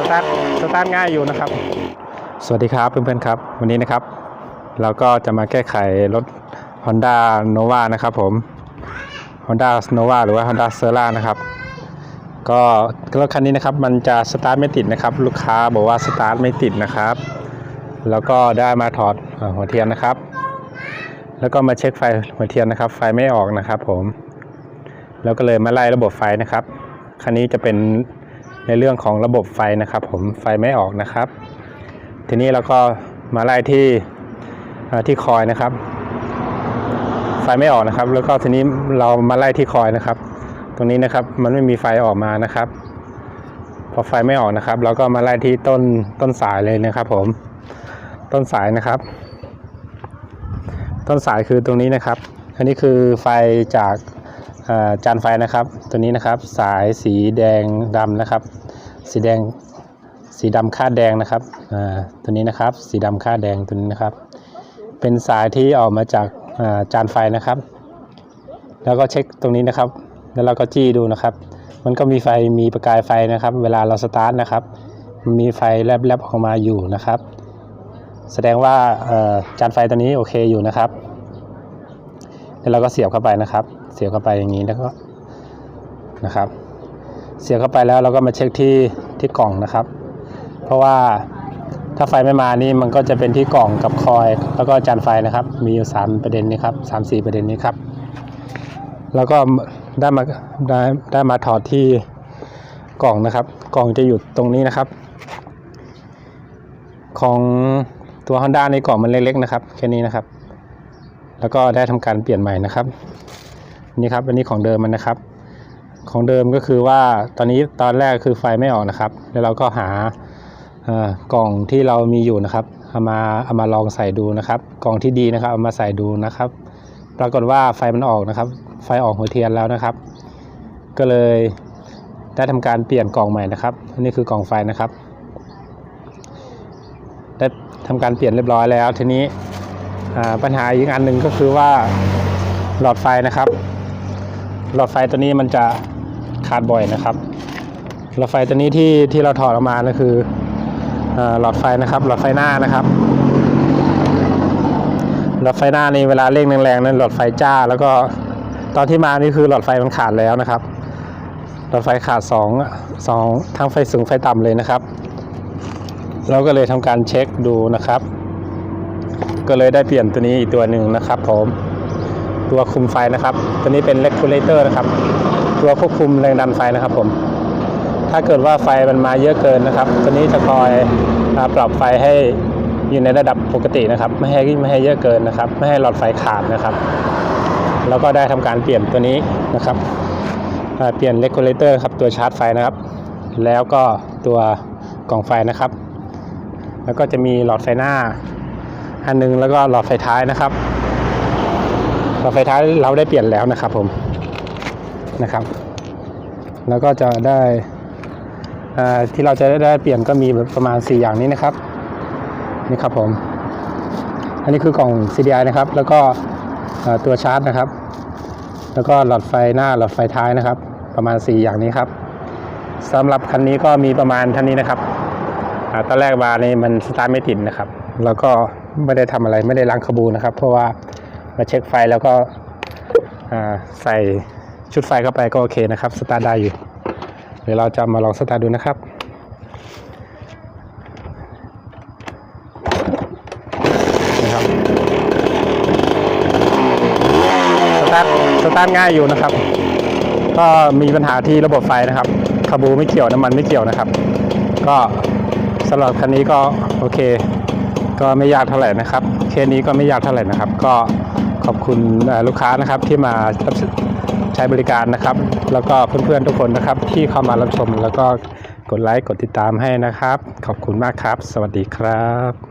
นะครับสตาร์ทสตาร์ทง่ายอยู่นะครับ สวัสดีครับเพื่อนๆครับ วันนี้นะครับ เราก็จะมาแก้ไขรถ Honda Nova นะครับผม Honda Nova หรือว่า Honda s e r a นะครับก็รถคันนี้นะครับมันจะสตาร์ทไม่ติดนะครับ ลูกค้าบอกว่าสตาร์ทไม่ติดนะครับ แล้วก็ได้มาถอดหัวเทียนนะครับ แล้วก็มาเช็คไฟหัวเทียนนะครับ ไฟไม่ออกนะครับผม แล้วก็เลยมาไล่ระบบไฟนะครับ คันนี้จะเป็นในเรื่องของระบบไฟนะครับ ผมไฟไม่ออกนะครับ ทีนี้เราก็มาไล่ที่ที่คอยนะครับ ไฟไม่ออกนะครับ แล้วก็ทีนี้เรามาไล่ที่คอยนะครับ ตรงนี้นะครับมันไม่มีไฟออกมานะครับ พอไฟไม่ออกนะครับ เราก็มาไล่ที่ต้นต้นสายเลยนะครับ ผมต้นสายนะครับ ต้นสายคือตรงนี้นะครับ อันนี้คือไฟจาก จานไฟนะครับ ตัวนี้นะครับสายสีแดงดำนะครับ สีแดงสีดำคาดแดงนะครับตัวนี้นะครับสีดำคาดแดงตัวนี้นะครับ เป็นสายที่ออกมาจากจานไฟนะครับ แล้วก็เช็คตรงนี้นะครับ แล้วเราก็จี้ดูนะครับ มันก็มีไฟมีประกายไฟนะครับ เวลาเราสตาร์ทนะครับ มีไฟแลบๆออกมาอยู่นะครับ แสดงว่าจานไฟตัวนี้โอเคอยู่นะครับ แล้วเราก็เสียบเข้าไปนะครับ เสียบเข้าไปอย่างนี้แล้วก็นะครับ เสียบเข้าไปแล้วเราก็มาเช็คที่ที่กล่องนะครับ เพราะว่าถ้าไฟไม่มานี่มันก็จะเป็นที่กล่องกับคอย แล้วก็จานไฟนะครับ มีอยู่สามประเด็นนี้ครับสามสี่ประเด็นนี้ครับ แล้วก็ได้มาได้ได้มาถอดที่กล่องนะครับ กล่องจะอยู่ตรงนี้นะครับ ของตัว Honda ในกล่องมันเล็กๆนะครับแค่นี้นะครับ แล้วก็ได้ทำการเปลี่ยนใหม่นะครับนี่ครับอันนี้ของเดิมมันนะครับ ของเดิมก็คือว่าตอนนี้ตอนแรกคือไฟไม่ออกนะครับ แล้วเราก็หากล่องที่เรามีอยู่นะครับเอามาเอามาลองใส่ดูนะครับ กล่องที่ดีนะครับเอามาใส่ดูนะครับ ปรากฏว่าไฟมันออกนะครับ ไฟออกหัวเทียนแล้วนะครับ ก็เลยได้ทำการเปลี่ยนกล่องใหม่นะครับอันนี้คือกล่องไฟนะครับได้ทำการเปลี่ยนเรียบร้อยแล้วทีนี้ ปัญหาอีกอันหนึ่งก็คือว่าหลอดไฟนะครับ หลอดไฟตัวนี้มันจะขาดบ่อยนะครับ หลอดไฟตัวนี้ที่ที่เราถอดออกมาก็คือหลอดไฟนะครับ หลอดไฟหน้านะครับ หลอดไฟหน้านี่เวลาเร่งแรงๆนั้นหลอดไฟจ้า แล้วก็ตอนที่มานี่คือหลอดไฟมันขาดแล้วนะครับ หลอดไฟขาดสองสองทั้งไฟสูงไฟต่ำเลยนะครับ เราก็เลยทำการเช็คดูนะครับ ก็เลยได้เปลี่ยนตัวนี้อีกตัวหนึ่งนะครับผมตัวคุมไฟนะครับ ตัวนี้เป็นเลกูลเลเตอร์นะครับ ตัวควบคุมแรงดันไฟนะครับผม ถ้าเกิดว่าไฟมันมาเยอะเกินนะครับ ตัวนี้จะคอยปรับไฟให้อยู่ในระดับปกตินะครับ ไม่ให้ไม่ให้เยอะเกินนะครับ ไม่ให้หลอดไฟขาดนะครับ แล้วก็ได้ทำการเปลี่ยนตัวนี้นะครับเปลี่ยนเลกูลเลเตอร์ครับตัวชาร์จไฟนะครับ แล้วก็ตัวกล่องไฟนะครับ แล้วก็จะมีหลอดไฟหน้า อันหนึงแล้วก็หลอดไฟท้ายนะครับ หลอดไฟท้ายเราได้เปลี่ยนแล้วนะครับผมนะครับ แล้วก็จะได้ที่เราจะได้เปลี่ยนก็มีประมาณ 4 อย่างนี้นะครับนี่ครับผม อันนี้คือกล่อง CDI นะครับ แล้วก็ตัวชาร์จนะครับ แล้วก็หลอดไฟหน้าหลอดไฟท้ายนะครับ ประมาณ 4 อย่างนี้ครับสำหรับคันนี้ก็มีประมาณเท่านี้นะครับตอนแรกมานี่มันสตาร์ทไม่ติดนะครับ แล้วก็ ไม่ได้ทำอะไรไม่ได้ล้างขบูนะครับ เพราะว่ามาเช็คไฟแล้วก็ใส่ชุดไฟเข้าไปก็โอเคนะครับสตาร์ทได้อยู่ เดี๋ยวเราจะมาลองสตาร์ทดูนะครับนะครับสตาร์ทสตาร์ทง่ายอยู่นะครับ ก็มีปัญหาที่ระบบไฟนะครับขบูไม่เกี่ยวน้ำมันไม่เกี่ยวนะครับ ก็สำหรับคันนี้ก็โอเค ก็ไม่ยากเท่าไหร่นะครับเคสนี้ก็ไม่ยากเท่าไหร่นะครับ ก็ขอบคุณลูกค้านะครับที่มาใช้บริการนะครับ แล้วก็เพื่อนๆทุกคนนะครับที่เข้ามารับชมแล้วก็กดไลค์กดติดตามให้นะครับ ขอบคุณมากครับ สวัสดีครับ